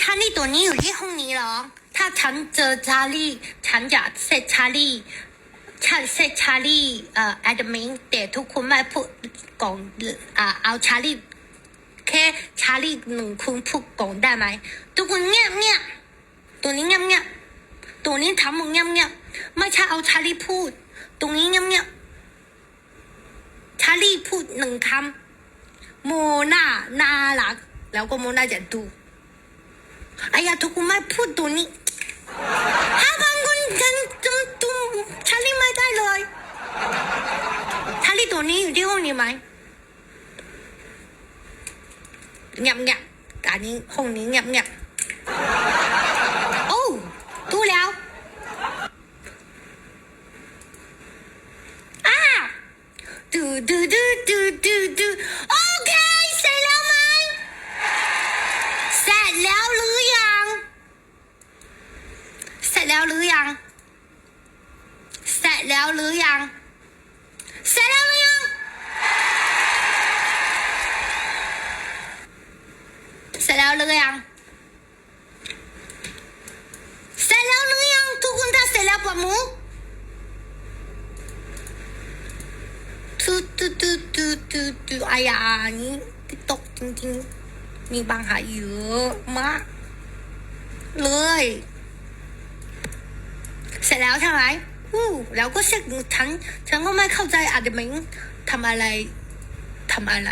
查理ตัวนี้อยู่ที่ห้องนี้หรอ ถ้าฉันเจอชาลีฉันจะเซชาลีฉันเซชาลีเอ่อแอดมินแต่ทุกคนไม่พูดก่อนอ่าเอาชาลีแค่ชาลีหนึ่งคนพูดก่อนได้ไหมทุกคนเงียบเงียบตัวนี้เงียบเงียบตัวนี้ทำมึงเงียบเงียบไม่ใช่เอาชาลีพูด ตรงนี้เงียบเงียบชาลีพูดหนึ่งคำโมนาน่ารักแล้วก็โมนาจะดู ไอ้ยาทุกคนไม่พูดตัวนี้ถ้าบางคนฉันจำตัวชาลีไม่ได้เลยชาลีตัวนี้อ ร็จแล้วหรือยังเสร็จแล้วหรือยังเสร็จแล้วหรือยังเสร็จแล้วหรือยังทุกคนถ้าเสร็จแล้วปะมูตุ๊ตุ๊ตุ๊ตุ๊ตุ๊ตุ๊อายานี้ติ๊กตกจริงๆ มีบางหายเยอะมาก เลย เสร็จแล้วใช่ไหม อู้แล้วก็เช็คฉันฉันก็ไม่เข้าใจอาดมิงทำอะไรทำอะไร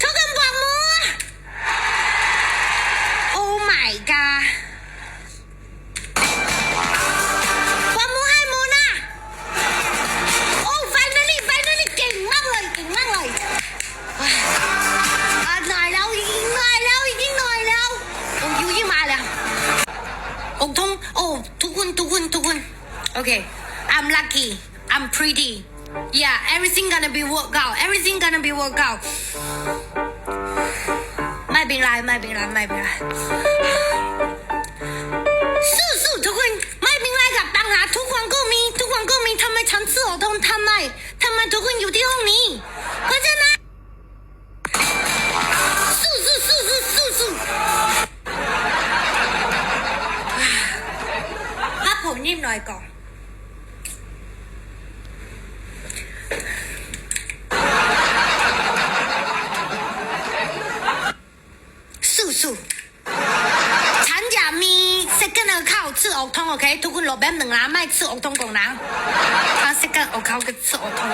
ทุกคนบอกมือ Oh my god I'm lucky I'm pretty yeah everything gonna be work out everything gonna be work out ไม่เป็นไรไม่เป็นไรไม่เป็นไรสู้สู้ทุกคนไม่เป็นไรกับปัญหาทุกคนก็มีทุกคนก็มีทำไมฉันซื้อทงทำไมทำไมทุกคนอยู่ที่ห้องนี้เพราะฉะนั้น อกทองโอเค ทุกคนรอแป๊บหนึ่งนะไม่ชื่ออกทองก่อนนะถ้า second account ก็ชื่ออกทอง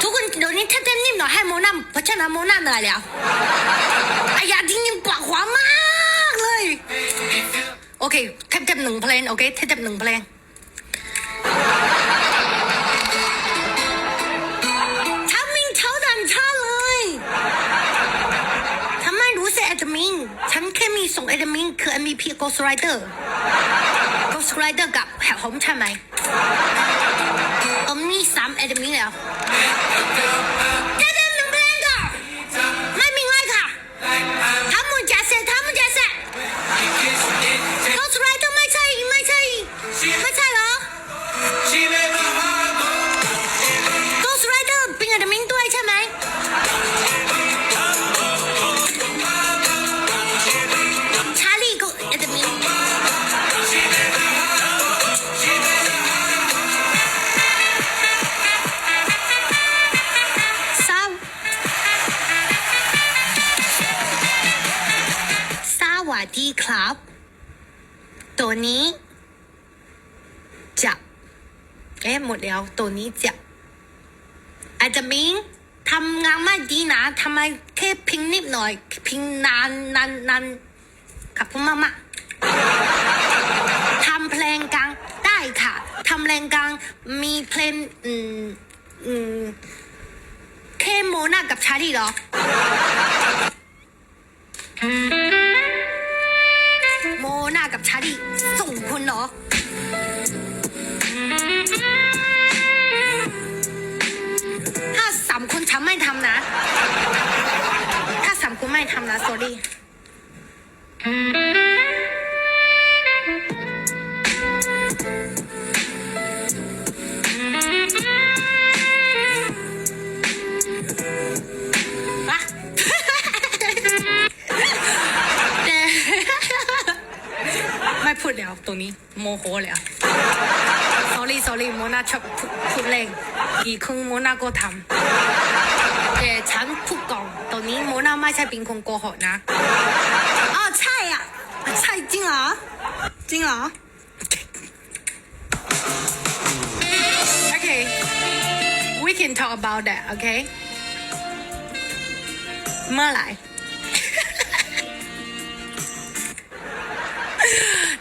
ทุกคนเดี๋ยวนี้เต้นๆนิ่มหน่อยให้โมนาเพราะฉะนั้นโมนาเหนื่อยแล้วไอ้ยาที่นี่ปากหวานมากเลย โอเคเทปๆหนึ่งเพลงโอเคเทปๆหนึ่งเพลงฉันเลยทำไมรู้สึกแอดมินฉันแค่ มีส่งเอดมินคือ MVP Ghost Rider Ghost Rider กับแหวหอมใช่ไหมผมมีสามเอดมินแล้ว นี้จับเอ๊ะหมดแล้ว ตัวนี้จับอาจจะมิงทำงานไม่ดีนะทำไมแค่พิงนิดหน่อย พิงนานนานนานขอบคุณมากมากทำเพลงกลางได้ค่ะทำเพลงกลางมีเพลงอืมอืมแค่โมนากับชาลีเหรอ นากับชาดีส่งคนเหรอ ถ้าสามคนฉันไม่ทำนะ ถ้าสามคนไม่ทำนะ sorry มิโมโหเล้ว sorry sorry โมนาชอบพูดเล่นอีกครงโมนาก็ทำแต่ฉันพูดก่อนตอนนี้โมนาไม่ใช่เป็นคนโกหกนะอ๋อใช่อะใช่จริงเหรอจริงเหรอโอเ we can talk about that okay เมื่อไหร่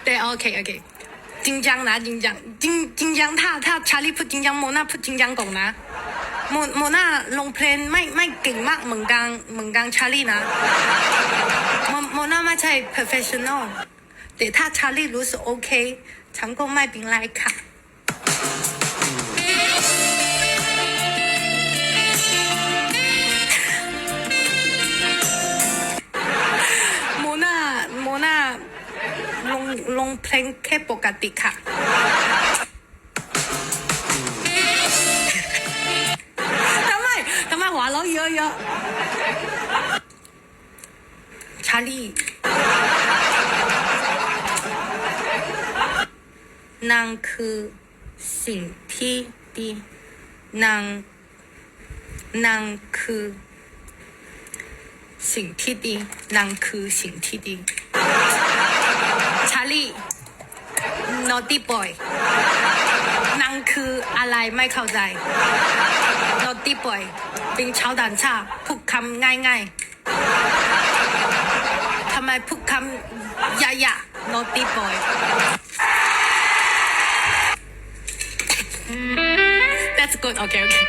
对，OK OK，金江拿金江，金金江他他查理พูด金江โมนาพูด金江ก่อนนะโมโมนาลงเพลงไม่ไม่เก่งมากเหมือนกันเหมือนกันชาลีนะโมโมนาไม่ใช่ professional แต่ถ้าชาลีรู้สึกโอเคฉันก็ไม่เป็นไรค่ะ งเพลงแค่ปกติค่ะ ทำไม ทำไมหัวเราะเยอะๆ ชาลีนางคือสิ่งที่ดีนางนางคือสิ่งที่ดีนั่นคือสิ่งที่ดี ชาลี naughty boy นั่นคืออะไรไม่เข้าใจ naughty boy เป็นชาวต่างชาติพูดคำง่ายๆทำไมพูดคำยะๆ naughty boy That's good okay okay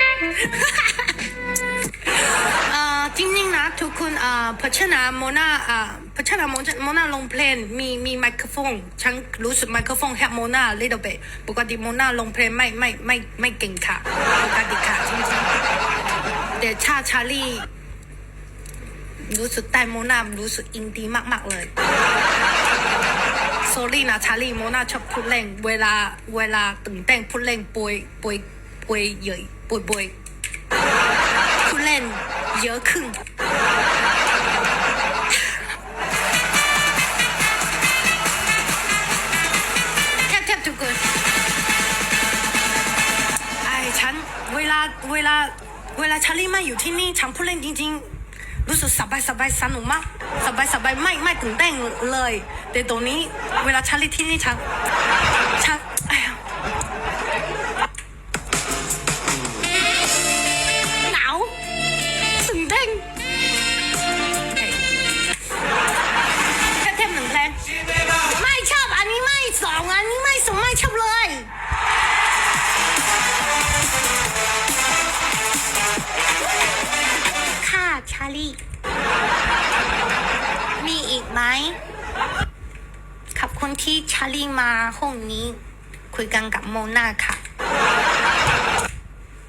จริงๆนะทุกคนเอ่อพัชนาโมนาอ่าพัชนาโมนาโมนาลงเพลงมีมีไมโครโฟนฉันรู้สึกไมโครโฟนแฮปโมนา little bit ปกติโมนาลงเพลงไม่ไม่ไม่ไม่เก่งค่ะปกติค่ะจริงๆแต่ชาชาลีรู้สึกแต่โมนารู้สึกอินดีมาก ๆ เลย sorry นะชาลีโมนาชอบพูดเล่นเวลาเวลาตื่นเต้นพูดเล่นป่วยป่วยป่วยเยอะป่วยป่วยผู้เล่น เยอะขึ้น แทบแทบทุกคนไอ้ฉันเวลาเวลาเวลาชาลีมาอยู่ที่นี่ฉันผู้เล่นจริง ๆรู้สึกสบายสบายสนุกมากสบายสบายไม่ไม่ตื่นเต้นเลย แต่ตรงนี้เวลาชาลีที่นี่ฉันฉัน รี่ มีอีกไหม ขอบคุณที่ชาลีมาห้องนี้ คุยกันกับโมนาค่ะ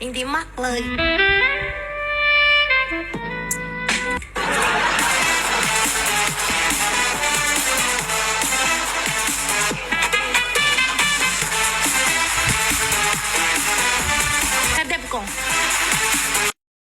ยินดีมากเลย